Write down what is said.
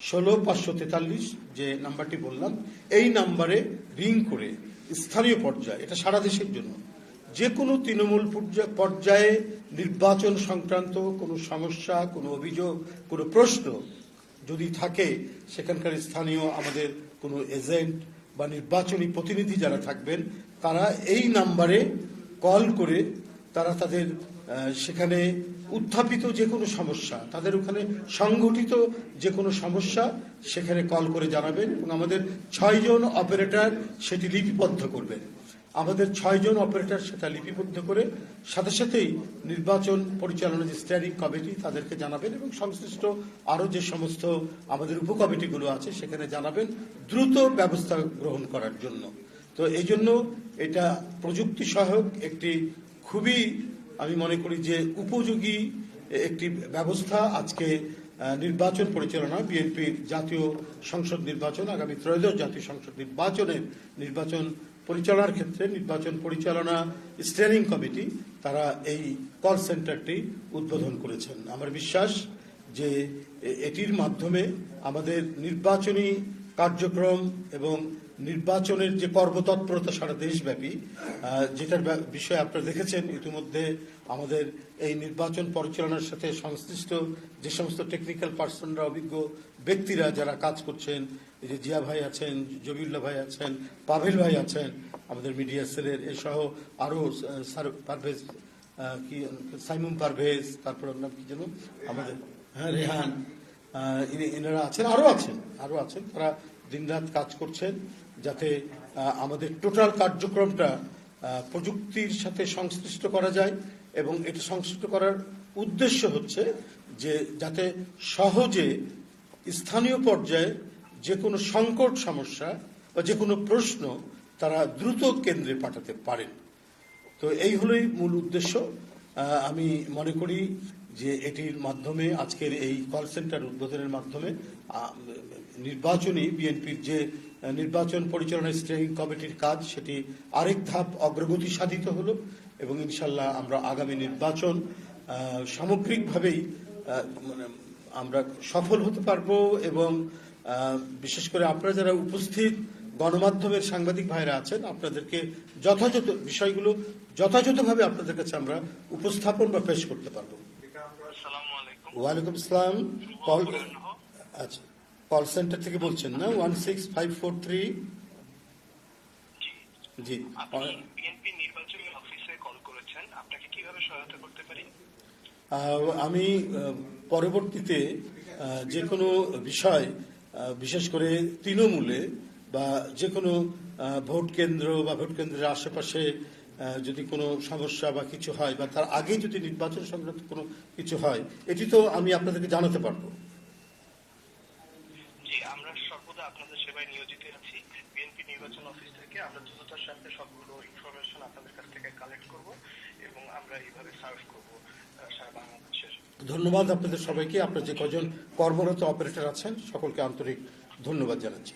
ষোলো পাঁচশো তেতাল্লিশ যে নাম্বারটি বললাম, এই নাম্বারে রিং করে স্থানীয় পর্যায়ে, এটা সারা দেশের জন্য যে কোনো তৃণমূল পর্যায়ে নির্বাচন সংক্রান্ত কোনো সমস্যা, কোনো অভিযোগ, কোনো প্রশ্ন যদি থাকে, সেখানকার স্থানীয় আমাদের কোনো এজেন্ট বা নির্বাচনী প্রতিনিধি যারা থাকবেন, তারা এই নাম্বারে কল করে তারা তাদের সেখানে উত্থাপিত যে কোনো সমস্যা, তাদের ওখানে সংগঠিত যে কোনো সমস্যা, সেখানে কল করে জানাবেন এবং আমাদের ছয়জন অপারেটর সেটি লিপিবদ্ধ করবেন। আমাদের ছয়জন অপারেটর সেটা লিপিবদ্ধ করে, সাথে সাথেই নির্বাচন পরিচালনা যে স্ট্যারিং কমিটি, তাদেরকে জানাবেন এবং সংশ্লিষ্ট আরও যে সমস্ত আমাদের উপকমিটিগুলো আছে, সেখানে জানাবেন দ্রুত ব্যবস্থা গ্রহণ করার জন্য। তো এই জন্য এটা প্রযুক্তি সহায়ক একটি খুবই আমি মনে করি যে উপযোগী একটি ব্যবস্থা আজকে নির্বাচন পরিচালনা বিএনপির জাতীয় সংসদ নির্বাচন, আগামী ত্রয়োদশ জাতীয় সংসদ নির্বাচনের নির্বাচন পরিচালনার ক্ষেত্রে নির্বাচন পরিচালনা স্টিয়ারিং কমিটি তারা এই কল সেন্টারটি উদ্বোধন করেছেন। আমার বিশ্বাস যে এটির মাধ্যমে আমাদের নির্বাচনী কার্যক্রম এবং নির্বাচনের যে কর্মতৎপরতা সারা দেশব্যাপী যেটার বিষয়ে আপনারা দেখেছেন, ইতিমধ্যে আমাদের এই নির্বাচন পরিচালনার সাথে সংশ্লিষ্ট যে সমস্ত টেকনিক্যাল পার্সনরা অভিজ্ঞ ব্যক্তিরা যারা কাজ করছেন, এই যে জিয়া ভাই আছেন, জবিউল্লাহ ভাই আছেন, পাভেল ভাই আছেন, আমাদের মিডিয়া সেলের এসহ আরও পারভেজ কি, সাইমুম পারভেজ, তারপর নাম কি যেন? আমাদের হ্যাঁ রেহান এনারা আছেন আরও আছেন। আরও আছেন। তারা দিনরাত কাজ করছেন যাতে আমাদের টোটাল কার্যক্রমটা প্রযুক্তির সাথে সংশ্লিষ্ট করা যায় এবং এটা সংশ্লিষ্ট করার উদ্দেশ্য হচ্ছে যে যাতে সহজে স্থানীয় পর্যায়ে যে কোনো সংকট সমস্যা বা যে কোনো প্রশ্ন তারা দ্রুত কেন্দ্রে পাঠাতে পারেন। তো এই হলোই মূল উদ্দেশ্য। আমি মনে করি যে এটির মাধ্যমে আজকের এই কল সেন্টার উদ্বোধনের মাধ্যমে নির্বাচনী বিএনপির যে নির্বাচন পরিচালনা স্টিয়ারিং কমিটির কাজ, সেটি আরেক ধাপ অগ্রগতি সাধিত হলো এবং ইনশাল্লাহ আমরা আগামী নির্বাচন সামগ্রিকভাবেই মানে আমরা সফল হতে পারব এবং বিশেষ করে আপনারা যারা উপস্থিত গণমাধ্যমের সাংবাদিক ভাইরা আছেন, আপনাদেরকে যথাযথ বিষয়গুলো যথাযথভাবে আপনাদের কাছে আমরা উপস্থাপন বা পেশ করতে পারব। ওয়ালাইকুম আসসালাম। কল আচ্ছা কল সেন্টার থেকে বলছেন না? One six five four three. জি। বিএনপি নির্বাচনী অফিসে কল করেছেন আপনাকে কীভাবে সহায়তা করতে পারি? আহ, আমি পরবর্তীতে যে কোনো বিষয় বিশেষ করে তৃণমূলে বা যে কোনো ভোট কেন্দ্র বা ভোট কেন্দ্রের আশেপাশে যদি কোনো সমস্যা বা কিছু হয় বা তার আগে যদি নির্বাচন সংক্রান্ত কোনো কিছু হয় এটি তো আমি আপনাদেরকে জানাতে পারব। আমরা সর্বদা আপনাদের সেবায় নিয়োজিত আছি। বিএনপি নির্বাচন অফিস থেকে আমরা দ্রুততার সাথে সবগুলো ইনফরমেশন আপনাদের কাছ থেকে কালেক্ট করব এবং আমরা এইভাবে সার্ভ করব সারা বাংলাদেশের। ধন্যবাদ আপনাদের সবাইকে। আপনার যে কজন কর্মরত অপারেটর আছেন সকলকে আন্তরিক ধন্যবাদ জানাচ্ছি।